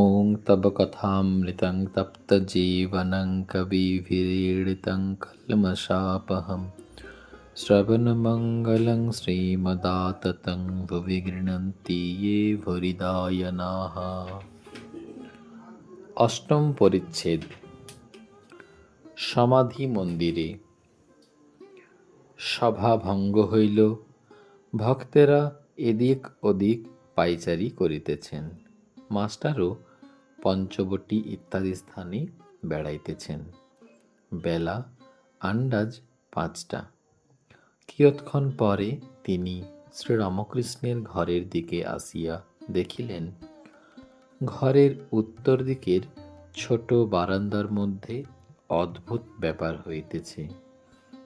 ॐ तव कथामृतं तप्तजीवनं कविभिरीडितं कल्मषापहं श्रवणमङ्गलं श्रीमदाततं भुवि गृह्णन्ति ये ভরিদায়নাः অষ্টম পরিচ্ছেদ সমাধি মন্দিরে সভা ভঙ্গ হইল ভক্তেরা এদিক ওদিক পাইচারি করিতেছেন মাস্টারও পঞ্চবটি ইত্যাদি স্থানে বেড়াইতেছেন। বেলা, আন্দাজ পাঁচটা। কিয়ৎক্ষণ পরে তিনি শ্রীরামকৃষ্ণের ঘরের দিকে আসিয়া দেখিলেন, ঘরের উত্তর দিকের ছোট বারান্দার মধ্যে অদ্ভুত ব্যাপার হইতেছে।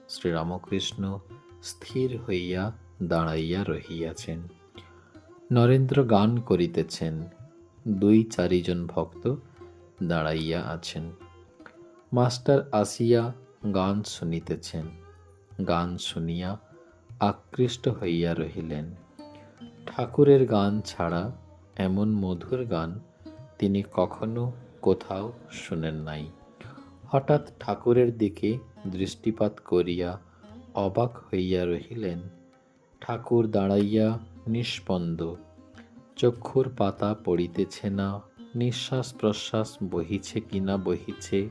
শ্রীরামকৃষ্ণ স্থির হইয়া দাঁড়াইয়া রহিয়াছেন। নরেন্দ্র গান করিতেছেন। দুই চারিজন ভক্ত দাঁড়াইয়া আছেন। মাস্টার আসিয়া গান শুনিতেছেন। গান শুনিয়া আকৃষ্ট হইয়া রহিলেন। ঠাকুরের গান ছাড়া এমন মধুর গান তিনি কখনো কোথাও শুনেন নাই। হঠাৎ ঠাকুরের দিকে দৃষ্টিপাত করিয়া অবাক হইয়া রহিলেন। ঠাকুর দাঁড়াইয়া নিষ্পন্দ। চক্ষুর পাতা পড়িতেছে না, নিঃশ্বাস প্রশ্বাস বহিছে কিনা বহিছে।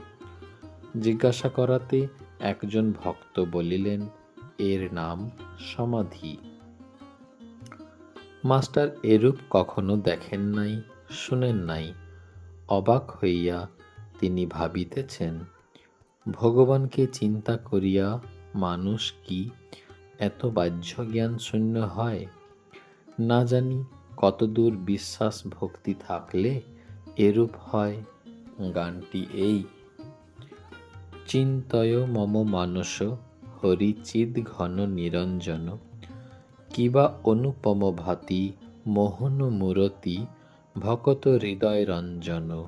জিজ্ঞাসা করাতে একজন ভক্ত বলিলেন, এর নাম সমাধি। মাস্টার এরূপ কখনো দেখেন নাই, শুনেন নাই। অবাক হইয়া তিনি ভাবিতেছেন, ভগবানকে চিন্তা করিয়া মানুষ কি এত বাহ্য জ্ঞান শূন্য হয়? না জানি কতদূর বিশ্বাস ভক্তি থাকলে এরূপ হয়? গানটি এই। চিন্তয় মম মানস হরিচিদ ঘন নিরঞ্জন। কিবা অনুপম ভাতি, মোহন মূরতি, ভকত হৃদয় রঞ্জন।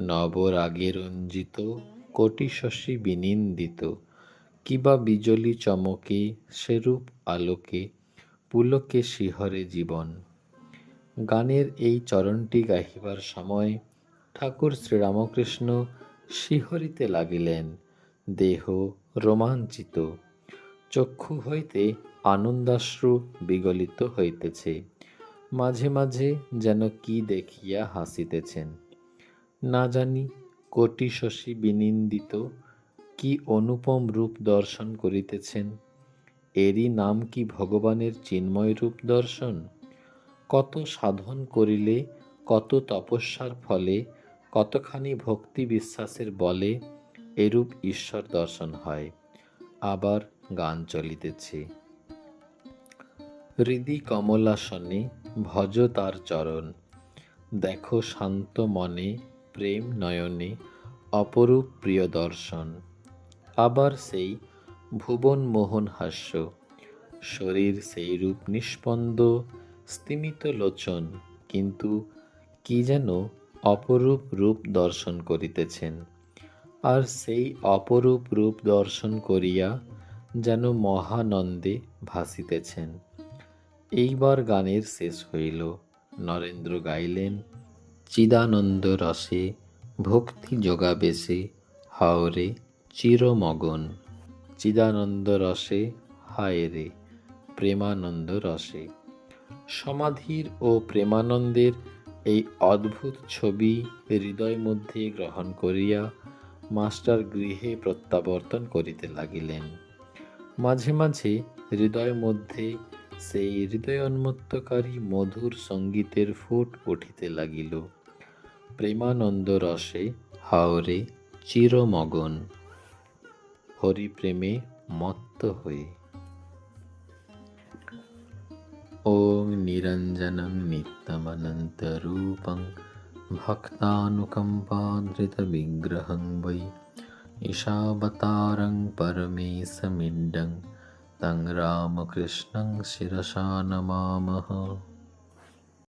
নবরাগে রঞ্জিত, কোটি শশী বিনিন্দিত। কিবা বিজলি চমকে, সেরূপ আলোকে, পুলকে শিহরে জীবন। গানের এই চরণটি গাহিবার সময় ঠাকুর শ্রীরামকৃষ্ণ শিহরিতে লাগিলেন, দেহ রোমাঞ্চিত। চক্ষু হইতে আনন্দাশ্রু বিগলিত হইতেছে। মাঝে মাঝে যেন কি দেখিয়া হাসিতেছেন। না জানি কোটি শশী বিনিন্দিত কি অনুপম রূপ দর্শন করিতেছেন। এরই নাম কি ভগবানের চিন্ময় রূপ দর্শন? কত সাধন করিলে, কত তপস্যার ফলে, কতখানি ভক্তি বিশ্বাসের বলে, এরূপ ঈশ্বর দর্শন হয়। আবার গান চলিতেছে। হৃদি কমলাসনে ভজ তার চরণ। দেখো শান্ত মনে, প্রেম নয়নে অপরূপ প্রিয় দর্শন। আবার সেই ভুবন মোহন হাস্য। শরীর সেই রূপ নিষ্পন্দ স্তিমিত লোচন, কিন্তু কি যেন অপরূপ রূপ দর্শন করিতেছেন। আর সেই অপরূপ রূপ দর্শন করিয়া যেন মহানন্দে ভাসিতেছেন। এইবার গানের শেষ হইল। নরেন্দ্র গাইলেন, চিদানন্দ রসে ভক্তি যোগাবেশে হাওরে চিরমগন। চিদানন্দ রসে, হায় রে, প্রেমানন্দ রসে। সমাধির ও প্রেমানন্দের এই অদ্ভুত ছবি হৃদয় মধ্যে গ্রহণ করিয়া মাস্টার গৃহে প্রত্যাবর্তন করিতে লাগিলেন। মাঝে মাঝে হৃদয় মধ্যে সেই হৃদয়োন্মত্তকারী মধুর সঙ্গীতের ফুট উঠিতে লাগিল। প্রেমানন্দ রসে হাওরে চিরমগন, হরিপ্রেমে মত্ত হয়ে निरञ्जनं नित्यमनन्तरूपं भक्तानुकम्पाधृतविग्रहं वै ईशावतारं परमेशमिड्डं तं रामकृष्णं शिरसा नमामः